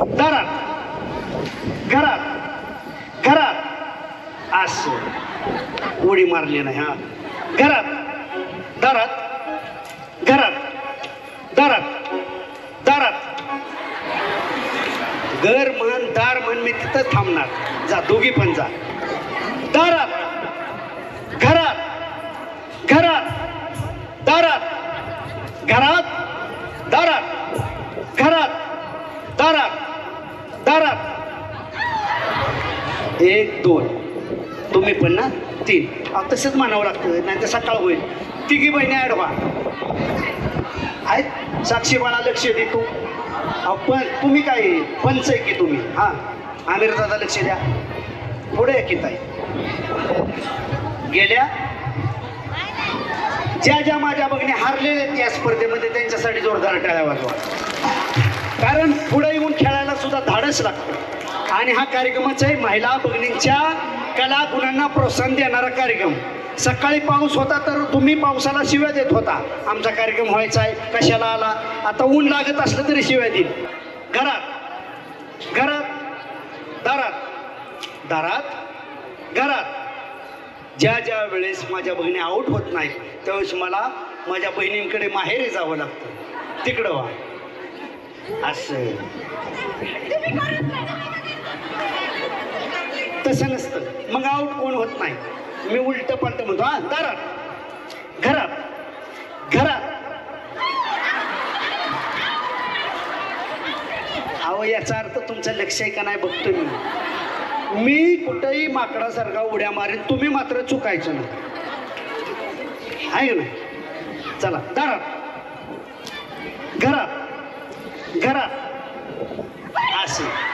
दारात घरात घरात आस उडी मारली नाही हा. घरात दारात घरात दारात दारात घर म्हण दार म्हण मी तिथं थांबणार. जा दोघी पण जा दारात घरात घरात दारात घरात दारात घरात दारात दारात एक दोन. तुम्ही पण ना? तीन. अहो, तसंच म्हणावं लागतं नाही तर सकाळ होईल. तिघी बहिणी ॲडवा आहेत? साक्षीबाळा लक्ष देतो अहो, पण तुम्ही काय पंच आहे की तुम्ही? हां. आमिर दादा लक्ष द्या. पुढे आहे की ताई? गेल्या? ज्या ज्या माझ्या बघण्या हारलेल्या आहेत या स्पर्धेमध्ये त्यांच्यासाठी जोरदार टाळ्या वाजवा. कारण पुढे येऊन खेळायला सुद्धा धाडस लागतं. आणि हा कार्यक्रमच आहे महिला भगिनींच्या कला गुणांना प्रोत्साहन देणारा कार्यक्रम. सकाळी पाऊस होता तर तुम्ही पावसाला शिव्या देत होता. आमचा कार्यक्रम व्हायचा आहे कशाला आला? आता ऊन लागत असलं तरी शिव्या देईल घरात घरात दारात दारात घरात. ज्या ज्या वेळेस माझ्या बहिणी आऊट होत नाहीत त्यावेळेस मला माझ्या बहिणींकडे माहेरी जावं लागतं. तिकडं वा असं. तसं नसतं. मग आऊट कोण होत नाही? मी उलट पलट म्हणतो हा दारात. घरात. घरात. अहो याचा अर्थ तुमचं लक्ष आहे का नाही बघतो मी. मी कुठेही माकडासारखा उड्या मारेन तुम्ही मात्र चुकायचं ना आहे ना चला दारात. घरात. घरात. असे.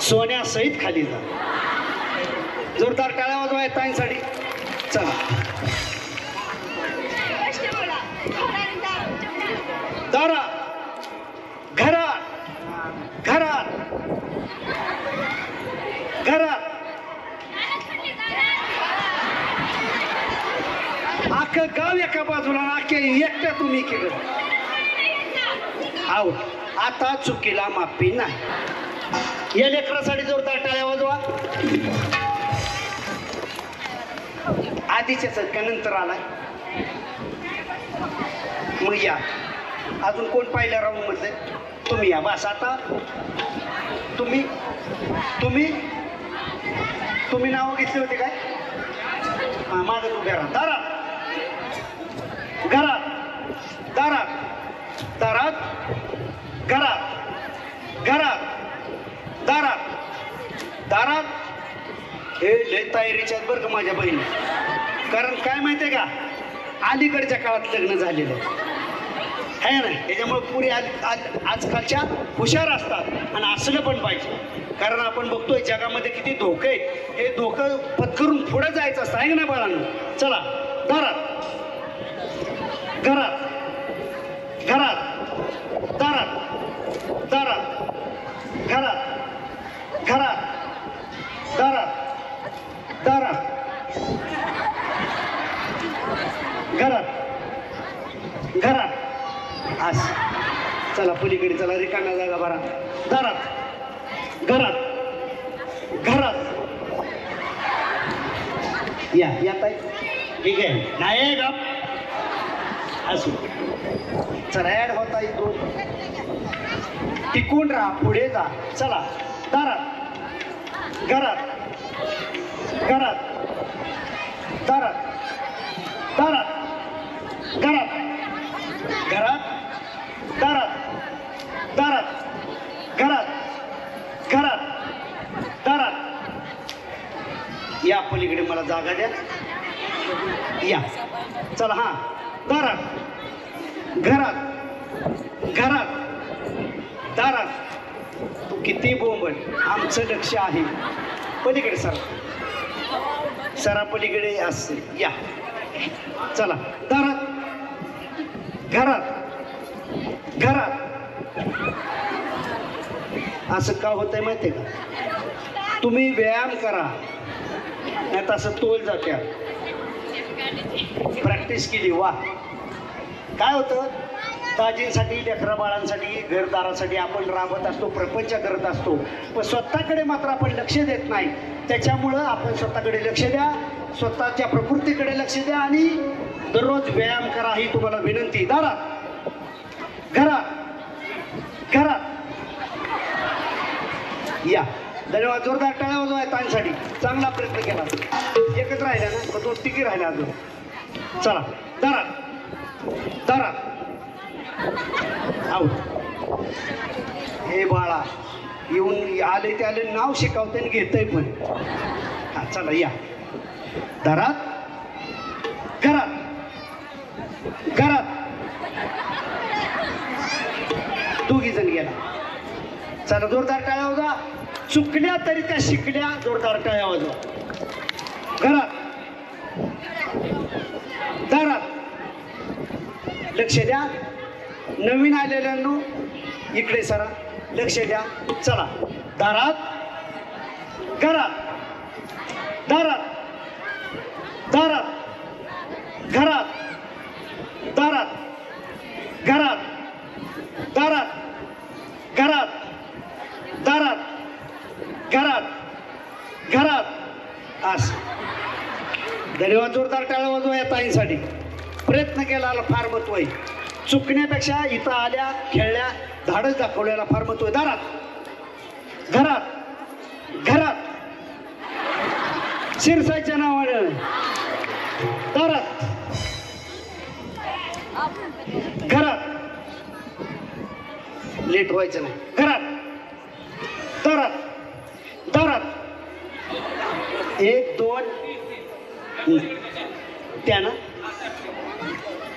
सोन्यासहित खाली जा. जोरदार टाळ्या वाजवाय ताईंसाठी. चला. दारा. घरात घरात घरात अख्खं गाव एका बाजूला आणि अख्ख्या एकट्या तुम्ही केलं. आहो आता चुकीला माफी नाही. या लेकरासाठी जोरदार टाळ्या वाजवा. आधीच्या चटक्यानंतर आलाय. मग या. अजून कोण पाहिलं राहून म्हटलं तुम्ही या. बस आता. तुम्ही तुम्ही तुम्ही नावं घेतली होती काय? हा माझं तू घरात. दारात. घरात. दारात. दारात. घरात. घरात. दारात. दारात. हे लय तयारीच्या बरं का माझ्या बहिणी. कारण काय माहितीये का? अलीकडच्या काळात लग्न झालेलं आहे है ना? त्याच्यामुळे पुरी आज आज आजकालच्या हुशार असतात. आणि असलं पण पाहिजे. कारण आपण बघतोय जगामध्ये किती धोके हे धोकं पत्करून पुढे जायचं असतं. आहे का ना बाळांना? चला घरात. घरात. घरात दारात दारात घरात घरात दारात दारात घरात घरात आस चला पलीकडे चला रिकाम्या जागा भरा. दारात घरात. घरात. या या ताई. ठीक आहे. नाही गप. असू. चला ॲड होता इथून टिकून राहा पुढे जा. चला दारात. घरात. घरात दारात दारात घरात घरात दारात दारात घरात घरात दारात या पलीकडे मला जागा द्या. या. चला हां. दारात. घरात. घरात. दारात. तू किती बोंबट आमचं लक्ष आहे. पलीकडे सर. सरा पलीकडे असते या. चला. दारात. घरात. घरात. असं का होतंय माहितीये का? तुम्ही व्यायाम करा. नाही तर असं तोल जात्या. प्रॅक्टिस केली वा. काय होतं? ताजींसाठी लेकरा बाळांसाठी घरदारासाठी आपण राबत असतो प्रपंच करत असतो. पण स्वतःकडे मात्र आपण लक्ष देत नाही. त्याच्यामुळं आपण स्वतःकडे लक्ष द्या स्वतःच्या प्रकृतीकडे लक्ष द्या आणि दररोज व्यायाम करा ही तुम्हाला विनंती. दारात घरात घरात या. धन्यवाद. जोरदार टाळ्या वाजवा तांसाठी चांगला प्रयत्न केला. एकच राहिला ना पण दोन तिघी राहिला अजून. चला दरा दारात आऊ हे बाळा येऊन आले ते आले नाव शिकवते आणि घेतय पण. हा चला या. दारात घरात घरात दोघी जण गेला. चला जोरदार टाळ्या होता चुकल्या तरी त्या शिकल्या जोरदार टाळ्या आवाज घरात दारात लक्ष द्या. नवीन आलेल्यांनो इकडे सरा. लक्ष द्या. चला. दारात घरात दारात दारात घरात दारात घरात दारात घरात दारात घरात घरात. आस धन्यवाद जोरदार टाळ्या वाजवा या ताईंसाठी. प्रयत्न केला फार महत्त्व आहे. चुकण्यापेक्षा इथं आल्या खेळल्या धाडच दाखवल्याला फार महत्त्व आहे. दारात. घरात. घरात. शिरसाच्या नावानं. दारात. घरात. लेट व्हायचं नाही. घरात. दारात. दारात एक दोन. हं. त्यानं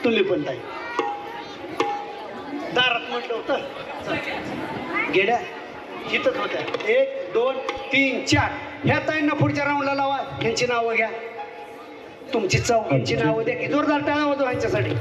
तुम्ही पण ताई. दारात म्हटलं होतं. गेल्या. हितच होत्या. एक दोन तीन चार. ह्या ताईंना पुढच्या राऊंडला लावा. ह्यांची नावं घ्या. तुमची चौघांची नावं द्या की जोरदार टाळा होतो ह्यांच्यासाठी.